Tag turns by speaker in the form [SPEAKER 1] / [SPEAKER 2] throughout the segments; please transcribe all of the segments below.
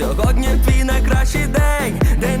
[SPEAKER 1] Сьогодні твій найкращий день, день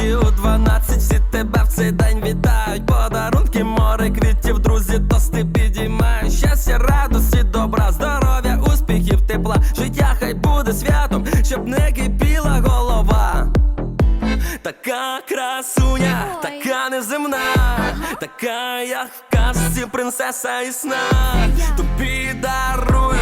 [SPEAKER 1] уночі у 12 всі тебе в цей день вітають. Подарунки, море квітів, друзі, тости підіймають. Щастя, радості, добра, здоров'я, успіхів, тепла. Життя хай буде святом, щоб не кипіла голова. Така красуня, така неземна, така, як в казці принцеса і сна.